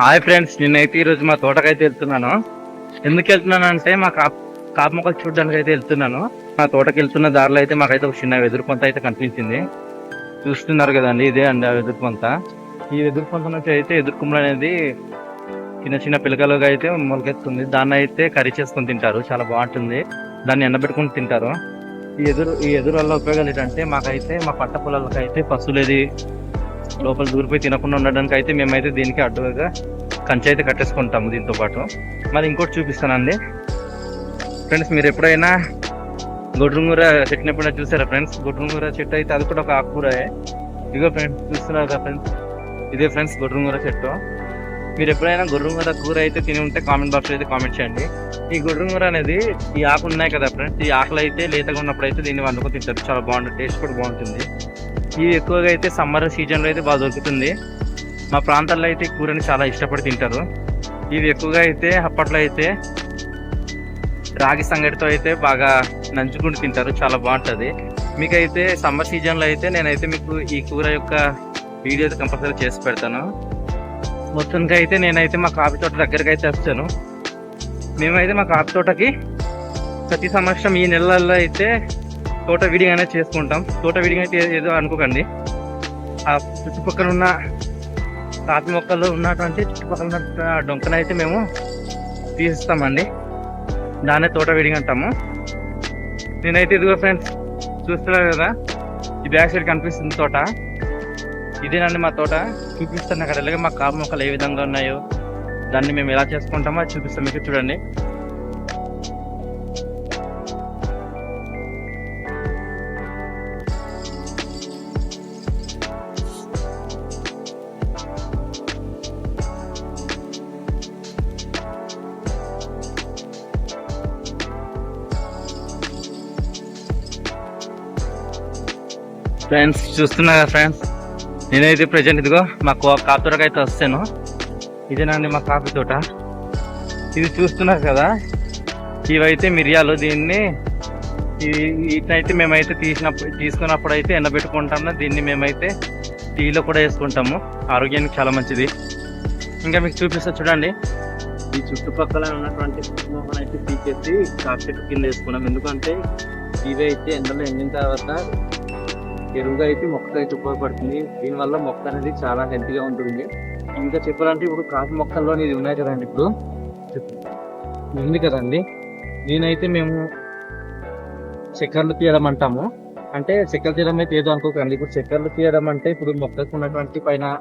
Hi friends నిన్నైతే ఈరోజు మా తోటకైతే వెళ్తున్నాను. ఎందుకు వెళ్తున్నాను అంటే మా కాప కాపు మొక్కలు చూడడానికి అయితే వెళ్తున్నాను. మా తోటకి వెళ్తున్న దారిలో అయితే మాకైతే ఒక చిన్న వెదురు పొంత అయితే కనిపించింది. చూస్తున్నారు కదండి ఇదే అండి ఆ వెదురు పొంత. ఈ వెదురు పొంత నుంచి అయితే ఎదుర్కొమ్మలు అనేది చిన్న చిన్న పిలకలుగా అయితే మొలకెత్తుంది. దాన్ని అయితే కర్రీ చేసుకొని తింటారు. చాలా బాగుంటుంది. దాన్ని ఎండబెట్టుకుని తింటారు. ఈ ఎదురు ఈ ఎదురు వల్ల ఉపయోగాలు ఏంటంటే మాకైతే మా పంట పొలాలకు అయితే పశువులేది లోపల దూరిపోయి తినకుండా ఉండడానికి అయితే మేమైతే దీనికి అడ్డుగా కంచె అయితే కట్టేసుకుంటాము దీంతో పాటు. మరి ఇంకోటి చూపిస్తానండి. ఫ్రెండ్స్ మీరు ఎప్పుడైనా గొడ్రంగూర చెట్టుని ఎప్పుడైనా చూసారా ఫ్రెండ్స్? గొడ్రంగూర చెట్టు అయితే అది కూడా ఒక ఆకుకూరయే ఇదిగో ఫ్రెండ్స్ చూస్తున్నారు కదా ఫ్రెండ్స్? ఇదే ఫ్రెండ్స్ గొడ్రంగూర చెట్టు. మీరు ఎప్పుడైనా గొర్రెంగూర కూర అయితే తిని ఉంటే కామెంట్ బాక్స్ అయితే కామెంట్ చేయండి. ఈ గొర్రెంగూర అనేది ఈ ఆకు ఉన్నాయి కదా ఫ్రెండ్స్? ఈ ఆకులు అయితే లేతగా ఉన్నప్పుడు అయితే దీన్ని వండుకొని తింటారు. చాలా బాగుంటుంది టేస్ట్ కూడా బాగుంటుంది. ఇవి ఎక్కువగా అయితే సమ్మర్ సీజన్లో అయితే బాగా దొరుకుతుంది. మా ప్రాంతాల్లో అయితే కూరని చాలా ఇష్టపడి తింటారు. ఇవి ఎక్కువగా అయితే అప్పట్లో అయితే రాగి సంగటితో అయితే బాగా నంచుకుంటూ తింటారు. చాలా బాగుంటుంది. మీకైతే సమ్మర్ సీజన్లో అయితే నేనైతే మీకు ఈ కూర యొక్క వీడియో అయితే కంపల్సరీ చేసి పెడతాను. మొత్తానికి అయితే నేనైతే మా కాఫీ తోట దగ్గరికి అయితే వచ్చాను. మేమైతే మా కాఫీ తోటకి ప్రతి సంవత్సరం ఈ నెలల్లో అయితే తోట విడిగానే అనేది చేసుకుంటాం. తోట విడిగా అయితే ఏదో అనుకోకండి. ఆ చుట్టుపక్కల ఉన్న కాఫీ మొక్కలు ఉన్నటువంటి చుట్టుపక్కల ఉన్న డొంకనైతే మేము తీసిస్తామండి. దాన్నే తోట విడిగా అంటాము. నేనైతే ఇదిగో ఫ్రెండ్స్ చూస్తున్నారు కదా? ఈ బ్యాక్ సైడ్ కనిపిస్తుంది తోట. ఇదేనండి మా తోట. చూపిస్తాను అక్కడ. అలాగే మా కాపు మొక్కలు ఏ విధంగా ఉన్నాయో దాన్ని మేము ఎలా చేసుకుంటామో అది చూపిస్తాం మీకు చూడండి. ఫ్రెండ్స్ చూస్తున్నారా కదా ఫ్రెండ్స్? నేనైతే ప్రజెంట్ ఇదిగో మా కో- కాఫీ అయితే వస్తాను. ఇదేనండి మా కాఫీ తోట. ఇది చూస్తున్నారు కదా? ఇవైతే మిరియాలు దీన్ని వీటినైతే మేమైతే తీసినప్పుడు తీసుకున్నప్పుడు అయితే ఎండబెట్టుకుంటాము. దీన్ని మేమైతే టీలో కూడా వేసుకుంటాము. ఆరోగ్యానికి చాలా మంచిది. ఇంకా మీకు చూపిస్తా చూడండి. ఈ చుట్టుపక్కల ఉన్నటువంటి మొక్కను అయితే తీసేసి కాఫీ చెట్టు కింద వేసుకున్నాం. ఎందుకంటే ఇవి అయితే ఎండలో ఎండిన తర్వాత ఎరువుగా అయితే మొక్కకు అయితే ఉపయోగపడుతుంది. దీనివల్ల మొక్క అనేది చాలా హెల్తీగా ఉంటుంది. ఇంకా చెప్పాలంటే ఇప్పుడు కాఫీ మొక్కల్లో ఇది ఉన్నాయి కదండి ఇప్పుడు. ఉంది కదండి. దీనైతే మేము చక్కెరలు తీయడం అంటాము. అంటే చక్కెరలు తీయడం అయితే ఏదో అనుకోకండి. ఇప్పుడు చక్కెరలు తీయడం అంటే ఇప్పుడు మొక్కకు ఉన్నటువంటి పైన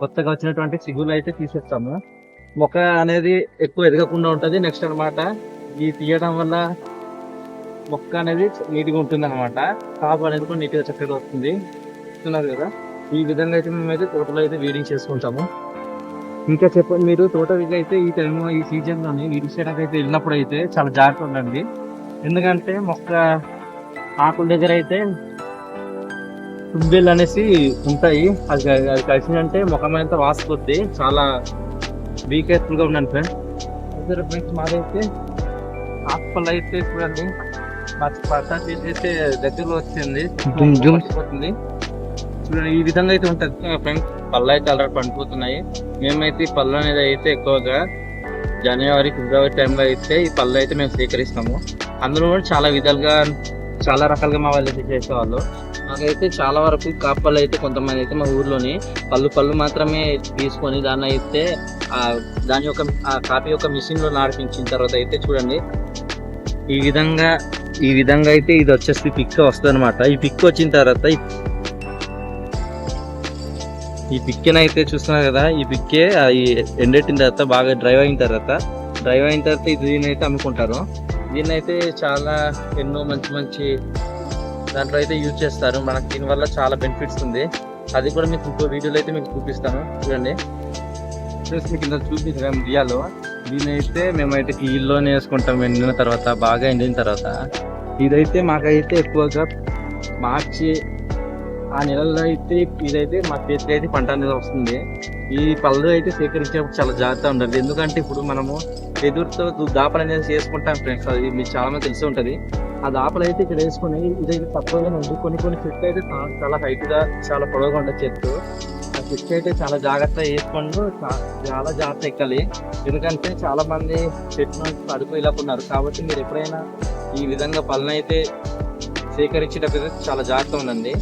కొత్తగా వచ్చినటువంటి చిగులు అయితే తీసేస్తాము. మొక్క అనేది ఎక్కువ ఎదగకుండా ఉంటుంది. నెక్స్ట్ అన్నమాట ఈ తీయడం వల్ల మొక్క అనేది నీట్గా ఉంటుంది అనమాట కాపు అనేది కూడా నీట్గా చక్కగా వస్తుంది. చూస్తున్నారు కదా? ఈ విధంగా అయితే మేమైతే తోటలో అయితే వీడింగ్ చేసుకుంటాము. ఇంకా చెప్పండి మీరు తోట అయితే ఈ టైం ఈ సీజన్లోని వీడింగ్ చేయడానికి అయితే వెళ్ళినప్పుడు అయితే చాలా జాగ్రత్త ఉండండి. ఎందుకంటే మొక్క ఆకుల దగ్గర అయితే తుంబేలు అనేసి ఉంటాయి. అది అది కలిసిందంటే ముఖం అంతా వాసిపోద్ది. చాలా వీక్ ఫుల్గా ఉండండి ఫ్రెండ్ ఇద్దరు ఫ్రెండ్స్ మాదైతే ఆకుపళ్ళు అయితే చూడండి. పర్సెంట్ అయితే దగ్గరలో వచ్చింది. పడిపోతుంది చూడండి ఈ విధంగా అయితే ఉంటుంది. ఫ్రెండ్స్ పళ్ళు అయితే ఆల్రెడీ పండిపోతున్నాయి. మేమైతే ఈ పళ్ళు అనేది అయితే ఎక్కువగా జనవరి ఫిబ్రవరి టైంలో అయితే ఈ పళ్ళు అయితే మేము సేకరిస్తాము. అందులో కూడా చాలా విధాలుగా చాలా రకాలుగా మా వాళ్ళు అయితే చేసేవాళ్ళు. మాకైతే చాలా వరకు కాపళ్ళు అయితే కొంతమంది అయితే మా ఊర్లోని పళ్ళు పళ్ళు మాత్రమే తీసుకొని దాన్ని అయితే ఆ దాని యొక్క ఆ కాపీ యొక్క మిషన్లో నాడిపించిన తర్వాత అయితే చూడండి. ఈ విధంగా ఈ విధంగా అయితే ఇది వచ్చేసి పిక్ వస్తుంది అనమాట ఈ పిక్ వచ్చిన తర్వాత ఈ- ఈ పిక్కెన్ అయితే చూస్తున్నారు కదా ఈ పిక్కే ఈ ఎండెట్టిన తర్వాత బాగా డ్రైవ్ అయిన తర్వాత డ్రైవ్ అయిన తర్వాత ఇది దీన్ని అయితే అమ్ముకుంటారు. దీన్ని అయితే చాలా ఎన్నో మంచి మంచి దాంట్లో అయితే యూజ్ చేస్తారు. మనకు దీనివల్ల చాలా బెనిఫిట్స్ ఉంది. అది కూడా మీకు ఇంకో వీడియోలో అయితే మీకు చూపిస్తాను. చూడండి. ప్లస్ మీకు ఇంత చూపిస్తాం రియాలో దీని అయితే మేమైతే ఇల్లోనే వేసుకుంటాం. ఎండిన తర్వాత బాగా ఎండిన తర్వాత. ఇదైతే మాకైతే ఎక్కువగా మార్చి ఆ నెలల్లో అయితే ఇదైతే మా చేతికి అయితే పంట అనేది వస్తుంది. ఈ పళ్ళు అయితే సేకరించేటప్పుడు చాలా జాగ్రత్త ఉండాలి. ఎందుకంటే ఇప్పుడు మనము ఎదురుతో దాపలు అనేది చేసుకుంటాం ఫ్రెండ్స్. అది మీకు చాలా మంది తెలిసి ఉంటుంది. ఆ దాపలు అయితే ఇక్కడ వేసుకుని ఇదైతే తక్కువగా ఉంది కొన్ని కొన్ని చెట్లు అయితే చాలా హైట్గా చాలా పొడవుగా ఉండే చెట్టు ఆ చెట్టు అయితే చాలా జాగ్రత్తగా వేసుకుంటూ చాలా జాగ్రత్త ఎక్కాలి. ఎందుకంటే చాలా మంది చెట్టు నుంచి ఉన్నారు. కాబట్టి మీరు ఎప్పుడైనా ఈ విధంగా పళ్ళనైతే అయితే సేకరించేటప్పుడు చాలా జాగ్రత్త ఉండండి